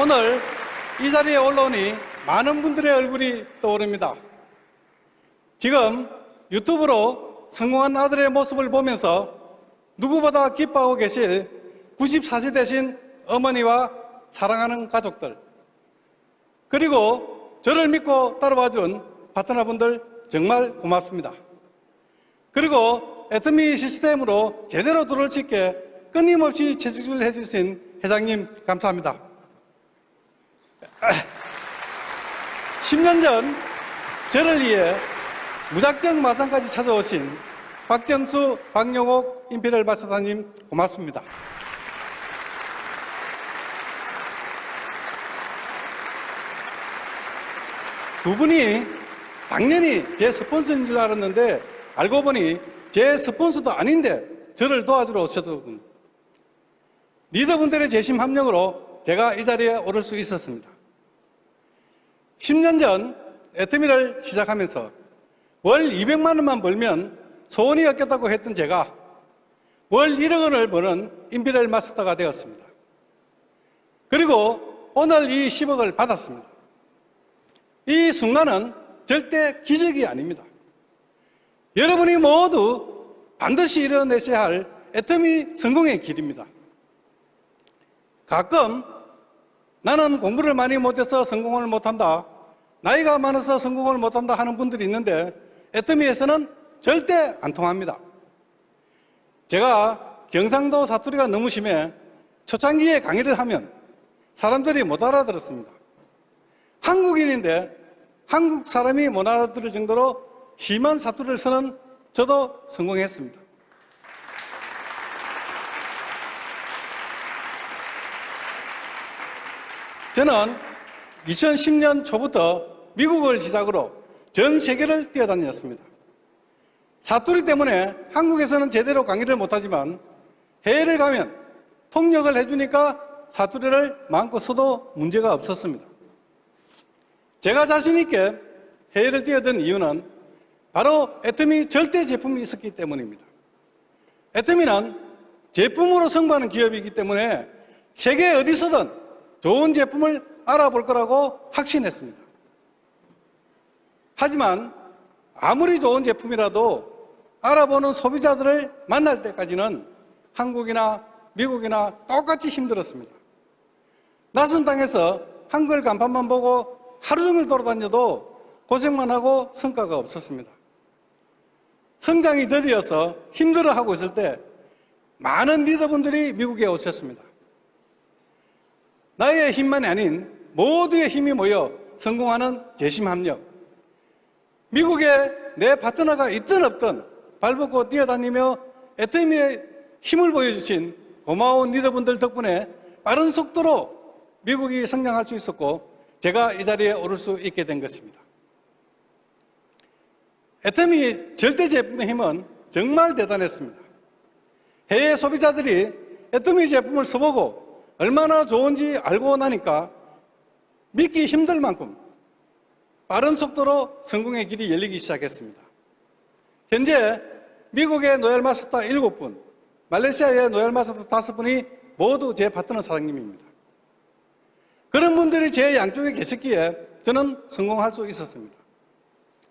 오늘 이 자리에 올라오니 많은 분들의 얼굴이 떠오릅니다. 지금 유튜브로 성공한 아들의 모습을 보면서 누구보다 기뻐하고 계실 94세 되신 어머니와 사랑하는 가족들, 그리고 저를 믿고 따라와 준 파트너분들 정말 고맙습니다. 그리고 애터미 시스템으로 제대로 수 있게 끊임없이 채찍질 해주신 회장님 감사합니다. 10년 전 저를 위해 무작정 마산까지 찾아오신 박정수, 박영옥 임페리얼 마사사님 고맙습니다. 두 분이 당연히 제 스폰서인 줄 알았는데 알고 보니 제 스폰서도 아닌데 저를 도와주러 오셨더군. 리더분들의 재심 합력으로 제가 이 자리에 오를 수 있었습니다. 10년 전 애터미를 시작하면서 월 200만 원만 벌면 소원이 없겠다고 했던 제가 월 1억 원을 버는 인비렐 마스터가 되었습니다. 그리고 오늘 이 10억을 받았습니다. 이 순간은 절대 기적이 아닙니다. 여러분이 모두 반드시 이뤄내셔야 할 애터미 성공의 길입니다. 가끔 나는 공부를 많이 못해서 성공을 못한다. 나이가 많아서 성공을 못한다 하는 분들이 있는데 애터미에서는 절대 안 통합니다. 제가 경상도 사투리가 너무 심해 초창기에 강의를 하면 사람들이 못 알아들었습니다. 한국인인데 한국 사람이 못 알아들을 정도로 심한 사투리를 쓰는 저도 성공했습니다. 저는 2010년 초부터 미국을 시작으로 전 세계를 뛰어다녔습니다. 사투리 때문에 한국에서는 제대로 강의를 못하지만 해외를 가면 통역을 해주니까 사투리를 마음껏 써도 문제가 없었습니다. 제가 자신있게 해외를 뛰어든 이유는 바로 애터미 절대 제품이 있었기 때문입니다. 애터미는 제품으로 승부하는 기업이기 때문에 세계 어디서든 좋은 제품을 알아볼 거라고 확신했습니다. 하지만 아무리 좋은 제품이라도 알아보는 소비자들을 만날 때까지는 한국이나 미국이나 똑같이 힘들었습니다. 낯선 땅에서 한글 간판만 보고 하루 종일 돌아다녀도 고생만 하고 성과가 없었습니다. 성장이 더디어서 힘들어하고 있을 때 많은 리더분들이 미국에 오셨습니다. 나의 힘만이 아닌 모두의 힘이 모여 성공하는 재심 합력. 미국에 내 파트너가 있든 없든 발벗고 뛰어다니며 애터미에 힘을 보여주신 고마운 리더분들 덕분에 빠른 속도로 미국이 성장할 수 있었고 제가 이 자리에 오를 수 있게 된 것입니다. 애터미 절대 제품의 힘은 정말 대단했습니다. 해외 소비자들이 애터미 제품을 써보고 얼마나 좋은지 알고 나니까 믿기 힘들 만큼 빠른 속도로 성공의 길이 열리기 시작했습니다. 현재 미국의 노엘 마스터 7분, 말레이시아의 노엘 마스터 5분이 모두 제 파트너 사장님입니다. 그런 분들이 제 양쪽에 계셨기에 저는 성공할 수 있었습니다.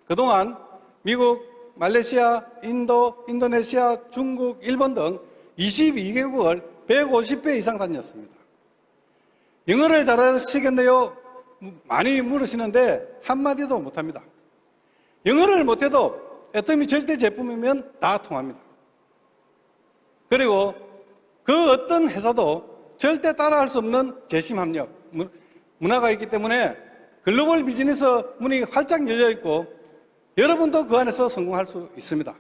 그동안 미국, 말레이시아, 인도, 인도네시아, 중국, 일본 등 22개국을 150배 이상 다녔습니다. 영어를 잘하시겠네요? 많이 물으시는데 한마디도 못합니다. 영어를 못해도 애터미 절대 제품이면 다 통합니다. 그리고 그 어떤 회사도 절대 따라할 수 없는 재심 합력, 문화가 있기 때문에 글로벌 비즈니스 문이 활짝 열려 있고 여러분도 그 안에서 성공할 수 있습니다.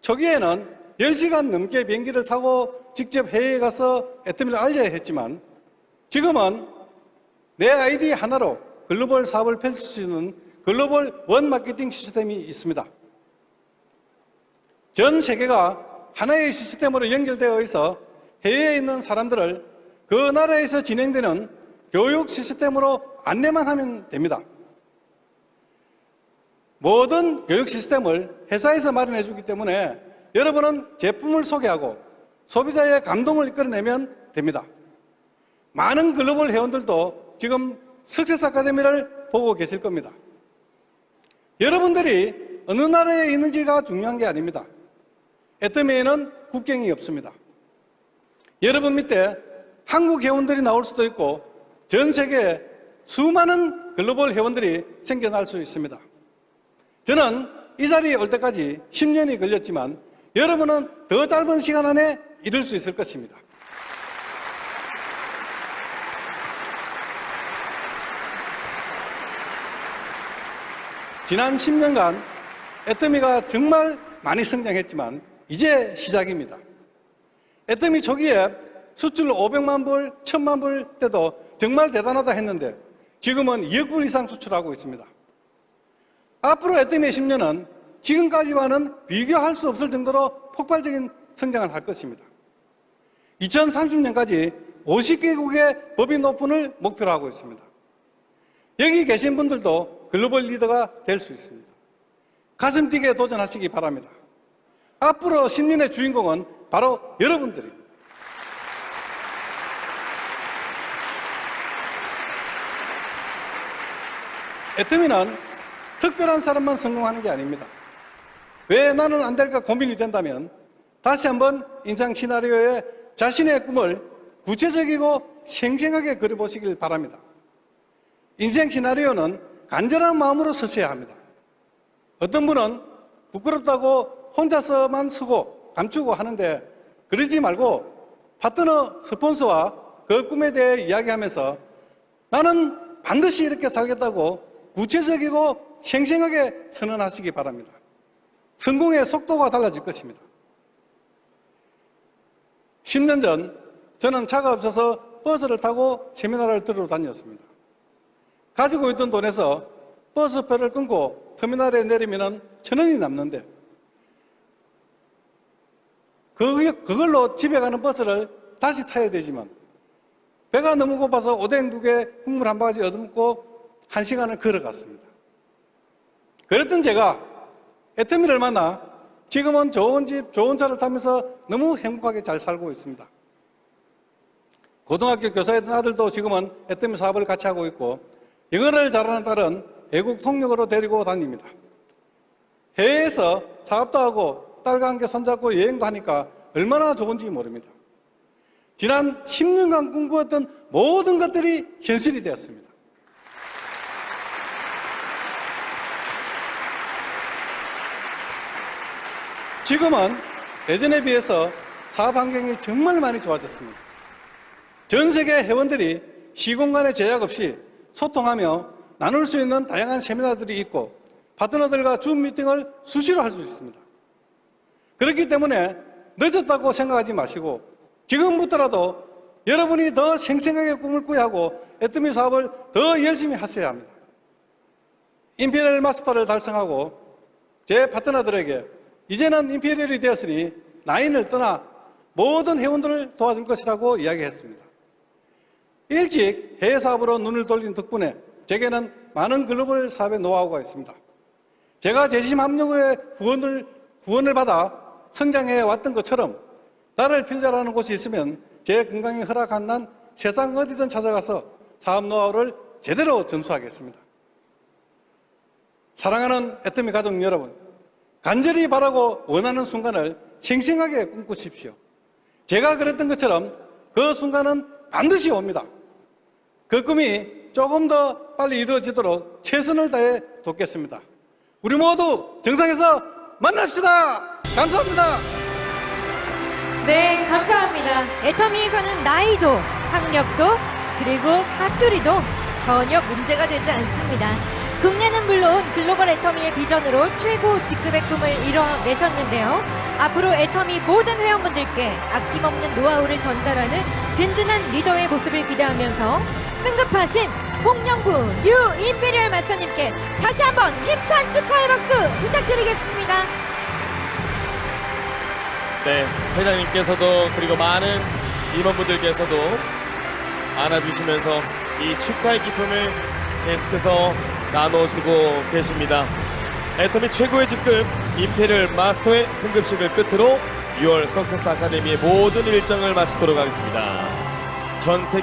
초기에는 10시간 넘게 비행기를 타고 직접 해외에 가서 애터미를 알려야 했지만 지금은 내 아이디 하나로 글로벌 사업을 펼칠 수 있는 글로벌 원 마케팅 시스템이 있습니다. 전 세계가 하나의 시스템으로 연결되어 있어 해외에 있는 사람들을 그 나라에서 진행되는 교육 시스템으로 안내만 하면 됩니다. 모든 교육 시스템을 회사에서 마련해 주기 때문에 여러분은 제품을 소개하고 소비자의 감동을 이끌어내면 됩니다. 많은 글로벌 회원들도 지금 석세스 아카데미를 보고 계실 겁니다. 여러분들이 어느 나라에 있는지가 중요한 게 아닙니다. 애터미에는 국경이 없습니다. 여러분 밑에 한국 회원들이 나올 수도 있고 전 세계에 수많은 글로벌 회원들이 생겨날 수 있습니다. 저는 이 자리에 올 때까지 10년이 걸렸지만 여러분은 더 짧은 시간 안에 이룰 수 있을 것입니다. 지난 10년간 애터미가 정말 많이 성장했지만 이제 시작입니다. 애터미 초기에 수출 500만 불, 1000만 불 때도 정말 대단하다 했는데 지금은 2억 불 이상 수출하고 있습니다. 앞으로 애터미의 10년은 지금까지와는 비교할 수 없을 정도로 폭발적인 성장을 할 것입니다. 2030년까지 50개국의 법인 오픈을 목표로 하고 있습니다. 여기 계신 분들도 글로벌 리더가 될 수 있습니다. 가슴 뛰게 도전하시기 바랍니다. 앞으로 10년의 주인공은 바로 여러분들입니다. 애터미는 특별한 사람만 성공하는 게 아닙니다. 왜 나는 안 될까 고민이 된다면 다시 한번 인상 시나리오에 자신의 꿈을 구체적이고 생생하게 그려보시길 바랍니다. 인생 시나리오는 간절한 마음으로 쓰셔야 합니다. 어떤 분은 부끄럽다고 혼자서만 쓰고 감추고 하는데 그러지 말고 파트너 스폰서와 그 꿈에 대해 이야기하면서 나는 반드시 이렇게 살겠다고 구체적이고 생생하게 선언하시기 바랍니다. 성공의 속도가 달라질 것입니다. 10년 전 저는 차가 없어서 버스를 타고 세미나를 들으러 다녔습니다. 가지고 있던 돈에서 버스표를 끊고 터미널에 내리면 천 원이 남는데 그- 그걸로 집에 가는 버스를 다시 타야 되지만 배가 너무 고파서 오뎅 두 개, 국물 한 바가지 얻어먹고 한 시간을 걸어갔습니다. 그랬던 제가 애터미를 만나 지금은 좋은 집, 좋은 차를 타면서 너무 행복하게 잘 살고 있습니다. 고등학교 교사였던 아들도 지금은 애터미 사업을 같이 하고 있고 영어를 잘하는 딸은 외국 통역으로 데리고 다닙니다. 해외에서 사업도 하고 딸과 함께 손잡고 여행도 하니까 얼마나 좋은지 모릅니다. 지난 10년간 꿈꾸었던 모든 것들이 현실이 되었습니다. 지금은 예전에 비해서 사업 환경이 정말 많이 좋아졌습니다. 전 세계 회원들이 시공간의 제약 없이 소통하며 나눌 수 있는 다양한 세미나들이 있고 파트너들과 줌 미팅을 수시로 할 수 있습니다. 그렇기 때문에 늦었다고 생각하지 마시고 지금부터라도 여러분이 더 생생하게 꿈을 꾸야 하고 애터미 사업을 더 열심히 하셔야 합니다. 임페리얼 마스터를 달성하고 제 파트너들에게 이제는 임페리얼이 되었으니 나인을 떠나 모든 회원들을 도와줄 것이라고 이야기했습니다. 일찍 해외 사업으로 눈을 돌린 덕분에 제게는 많은 글로벌 사업의 노하우가 있습니다. 제가 재심 합력의 후원을, 후원을 받아 성장해 왔던 것처럼 나를 필자라는 곳이 있으면 제 건강이 허락한 난 세상 어디든 찾아가서 사업 노하우를 제대로 전수하겠습니다. 사랑하는 애터미 가족 여러분, 간절히 바라고 원하는 순간을 생생하게 꿈꾸십시오. 제가 그랬던 것처럼 그 순간은 반드시 옵니다. 그 꿈이 조금 더 빨리 이루어지도록 최선을 다해 돕겠습니다. 우리 모두 정상에서 만납시다! 감사합니다! 네, 감사합니다. 애터미에서는 나이도, 학력도, 그리고 사투리도 전혀 문제가 되지 않습니다. 국내는 물론 글로벌 애터미의 비전으로 최고 직급의 꿈을 이뤄내셨는데요. 앞으로 애터미 모든 회원분들께 아낌없는 노하우를 전달하는 든든한 리더의 모습을 기대하면서 승급하신 홍영구 뉴 임페리얼 마스터님께 다시 한번 힘찬 축하의 박수 부탁드리겠습니다. 네, 회장님께서도 그리고 많은 임원분들께서도 안아주시면서 이 축하의 기쁨을 계속해서 나눠주고 계십니다. 애터미 최고의 직급 임페리얼 마스터의 승급식을 끝으로 6월 석세스 아카데미의 모든 일정을 마치도록 하겠습니다. 전 세계